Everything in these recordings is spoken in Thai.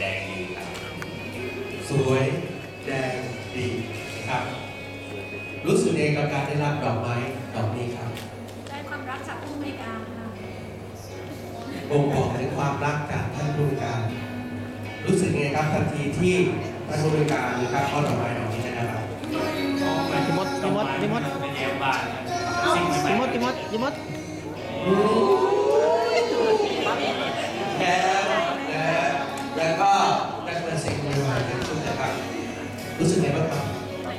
แดงดีครับสวยแดงดีครับ รู้สึกเองกับการได้รับดอกไม้ดอกนี้ครับได้ความรักจากผู้อำนวยการค่ะบ่งบอกถึงความรักจากท่านผู้บริการ รู้สึกไงครับทันทีที่ท่านผู้บริการนะครับเอาดอกไม้ดอกนี้ให้นะครับจิมดจิมดจิมดเป็นเอฟบ้านครับสิ่งใหจิมม่ดจิมดจิมด รู้สึกไงบ้างครับ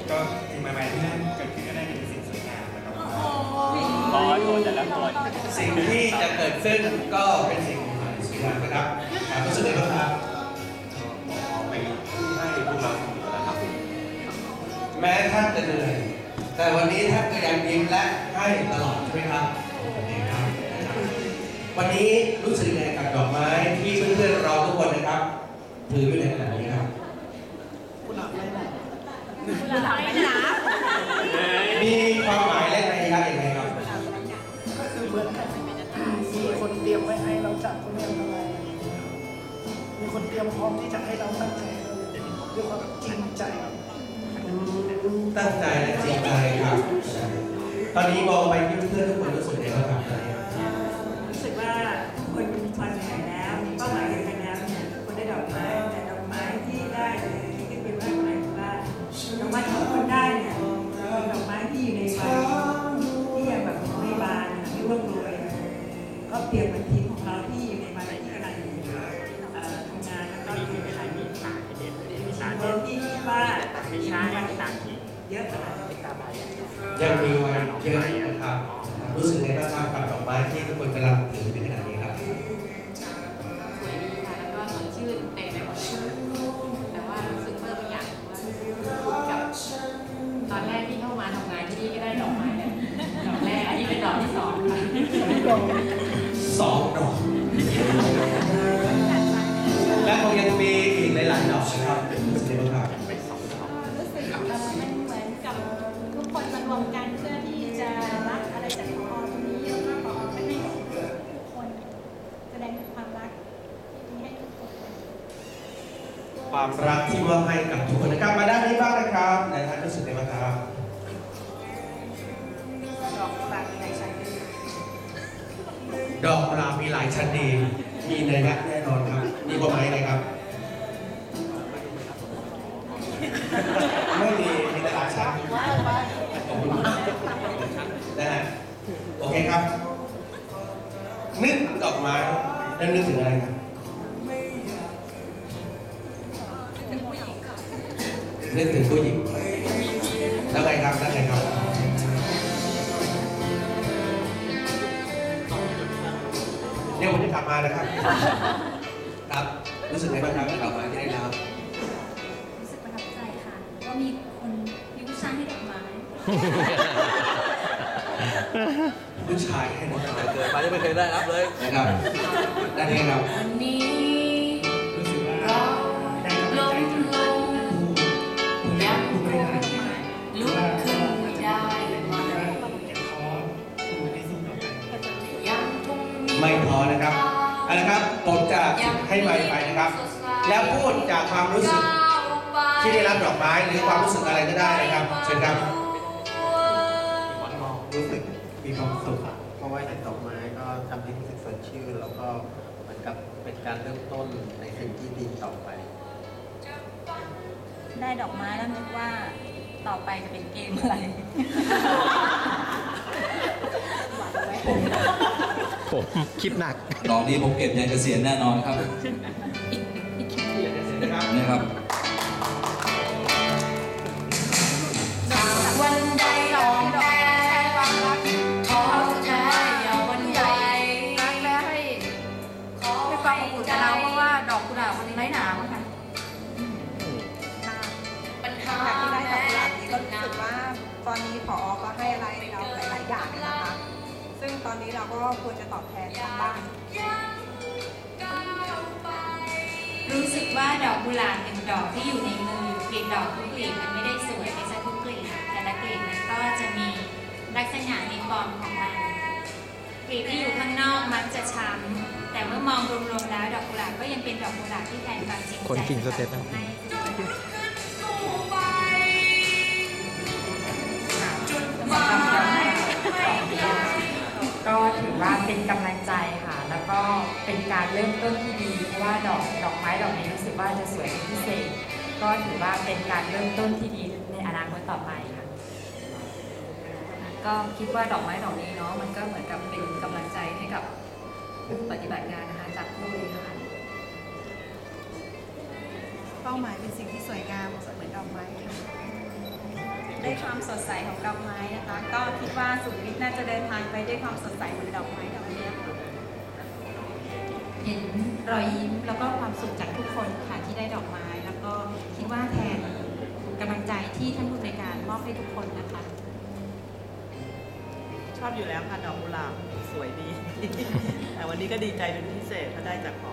ก็สิ่งใหม่ๆที่นั่นเกิดขึ้นก็ได้เป็นสิ่งสวยงามนะครับร้อยคนแต่ละคนสิ่งที่จะเกิดขึ้นก็เป็นสิ่งใหม่สวยงามนะครับอ่ารู้สึกไงบ้างครับไปให้พวกเราอยู่แล้วครับแม้ท่านจะเหนื่อยแต่วันนี้ท่านก็ยังยิ้มและให้ตลอดใช่ไหมครับนี่ครับนะครับวันนี้รู้สึกยังไงกับดอกไม้ที่เพื่อนๆเราทุกคนนะครับถืออยู่ในขณะนี้ครับ คุณหลับไม่หนา มี ความหมายและนัยยะยังไงครับก็คือเหมือนกับมีคนเตรียมไว้ให้เราจับคนเดียวอะไร มีคนเตรียมพร้อมที่จะให้เราตั้งใจเราด้วยความจริงใจตั้งใจและจริงใจครับ ตอนนี้มองไปที่เพื่อนๆทุกคน ก็เตรียบเหมือนทีมของเราที่อยู่ในวัยที่กำลังทำงานแล้วก็มีหลายมีสารเด็ดมีสารเด็ดที่คิดว่ามีงานต่างๆเยอะขนาดนี้ยังมีวันเยอะนะครับรู้สึกไงบ้างครับกับดอกไม้ที่ทุกคนกำลังถือใน ความรักที่มอบให้กับทุกคนนะครับมาด้านนี้บ้างนะครับในายท่านรู้สึกไงบ้างครับดอกบานในใจดีดอกกุหลาบมีหลายชั้นดีมีในยยะแน่นอนครับ มีความหมายอะไรครับ ไม่มีมีแต่หลายชั้นขอบคุณมากนะฮะโอเคครับ นึกดอกไม้แล้วนึกถึงอะไรครับ นึกถึงผู้หญิงแล้วไงครับแล้วไงครับเดี๋ยวผมจะกลับมานะครับ ครับ รู้สึกไงบ้างครับกลับมาที่ได้แล้ว รู้สึกประทับใจค่ะว่ามีคนมีผู้ชายให้ดอกไม้ผู้ชายให้หมดเลยเกิดมาที่ไม่เคยได้รับเลยนะครับได้ไงครับวันนี้ ไม่ท้อนะครับเอาละครับผมจะให้ไมค์ไปนะครับ แล้วพูดจากความรู้สึกที่ได้รับดอกไม้หรือความรู้สึกอะไรก็ได้นะครับเชิญครับรู้สึกมีความสุขเพราะว่าเห็นดอกไม้ก็ทำให้รู้สึกสดชื่นแล้วก็เหมือนกับเป็นการเริ่มต้นในสิ่งที่ดีต่อไป ได้ดอกไม้แล้วนึกว่าต่อไปจะเป็นเกมอะไร ผมคิดหนัก ดอกนี้ผมเก็บยันเกษียณแน่นอนครับนะครับวันใดลองแพ้ท้อแท้อย่าวันใดรักและให้ขอให้ความอบอุ่นกับเราเพราะว่าดอกกุหลาบมันไร้หนามค่ะปัญหาจากที่ได้ดอกกุหลาบนี้ก็รู้สึกว่าตอนนี้ผอ ตอนนี้เราก็ควรจะตอบแทนทางบ้านรู้สึกว่าดอกกุหลาบหนึ่งดอกที่อยู่ในมือกลีบดอกทุกกลีบมันไม่ได้สวยไปซะทุกกลีบแต่ละกลีบมันก็จะมีลักษณะในฟอร์มของมันกลีบที่อยู่ข้างนอกมักจะช้ำแต่เมื่อมองรวมๆแล้ว ดอกกุหลาบก็ยังเป็นดอกกุหลาบที่แทนความจริงใจคนกินสเต็ปนะ ให้ เป็นกำลังใจค่ะ แล้วก็เป็นการเริ่มต้นที่ดีเพราะว่าดอกดอกไม้ดอกนี้รู้สึกว่าจะสวยเป็นพิเศษ ก็ถือว่าเป็นการเริ่มต้นที่ดีในอนาคตต่อไปค่ะ ก็คิดว่าดอกไม้ดอกนี้เนาะมันก็เหมือนกับเป็นกำลังใจให้กับผู้ปฏิบัติงานนะคะจากผู้บริหารเป้าหมายเป็นสิ่งที่สวยงามเหมือนดอกไม้ค่ะ ได้ความสดใสของดอกไม้นะคะ ก็คิดว่าสุวิทย์น่าจะเดินทางไปด้วยความสดใสเหมือนดอกไม้ดอกนี้ค่ะเห็นรอยยิ้มแล้วก็ความสุขจากทุกคนค่ะที่ได้ดอกไม้ แล้วก็คิดว่าแทนกำลังใจที่ท่านผู้บริการมอบให้ทุกคนนะคะ ชอบอยู่แล้วค่ะดอกกุหลาบสวยดี แต่วันนี้ก็ดีใจเป็นพิเศษเพราะได้จากพอ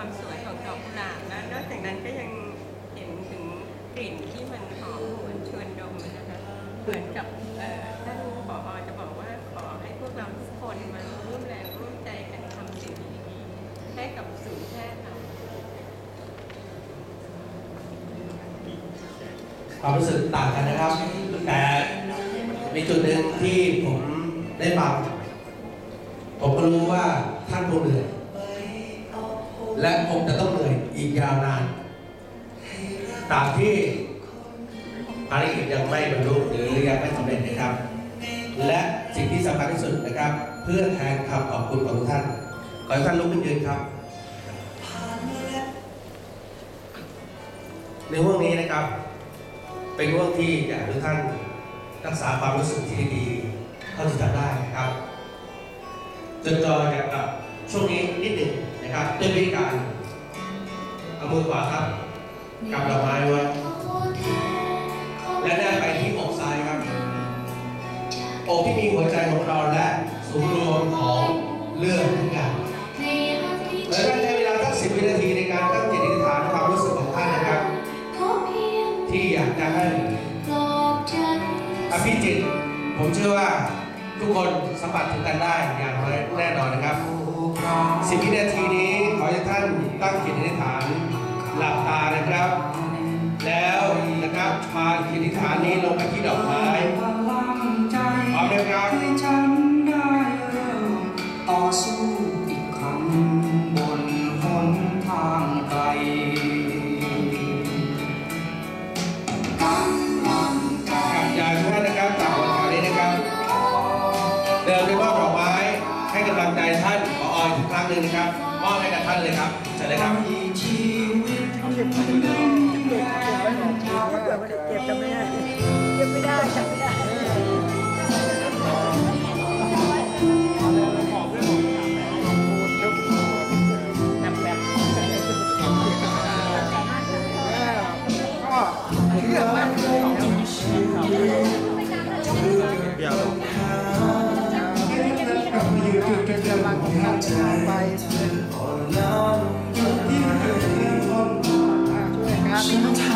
ความสวยของดอกกุหลาบแล้วนอกจากนั้นก็ยังเห็นถึงกลิ่นที่มันหอมหวนชวนดมนะคะเหมือนกับท่านผอจะบอกว่าขอให้พวกเราทุกคนมาร่วมแรงร่วมใจกันทำสิ่งดีๆให้กับศูนย์แพทย์เราความรู้สึกต่างกันนะครับ แต่มีจุดหนึ่งที่ผมได้ฟังผมก็รู้ว่าท่านคงเหนื่อย และคงจะต้องเหนื่อยอีกยาวนานตาบที่ภารกิจยังไม่บรรลุหรือยังไม่สำเร็จนะครับ และสิ่งที่สำคัญที่สุดนะครับ เพื่อแทนคำขอบคุณของทุกท่าน ขอให้ท่านลุกขึ้นยืนครับในห่วงนี้นะครับ เป็นห่วงที่อยากให้ทุกท่านรักษาความรู้สึกที่ดีเท่าที่ทำได้นะครับจดจ่ออยากกับช่วงนี้นิดหนึ่ง นะครับด้วยวิธีการเอามือขวาครับกำดอกไม้ไว้และแนบไปที่อกซ้ายครับอกที่มีหัวใจของเราและศูนย์รวมของเลือดทุกอย่างและท่านใช้เวลาสักสิบวินาทีในการตั้งจิตอธิษฐานความรู้สึกของท่านนะครับ ที่อยากจะให้อภิจิตผมเชื่อว่าทุกคนสัมผัสถึงกันได้อย่างแน่นอนนะครับ สิบวินาทีนี้ขอให้ท่านตั้งจิตอธิษฐานหลับตานะครับ แล้วนะครับพาจิตอธิษฐานนี้ลงไปที่ดอกไม้พร้อมนะครับฉันได้เริ่มต่อสู้อีกครั้งบนหนทางไกลกำลังใจครับอย่าทุกท่านนะครับจากวันะครับเดินไปมอบดอกไม้ให้กำลังใจท่าน อออยทุกครั้งหนึ่งนะครับมอบให้กับท่านเลยครับเชิญเลยครับเก็บไม่ได้เก็บเก็บไว้เก็บไม่ได้เก็บไม่ได้เก็บไม่ได้ จุดประจำของหัวใจอ่น้าหดที่ดที่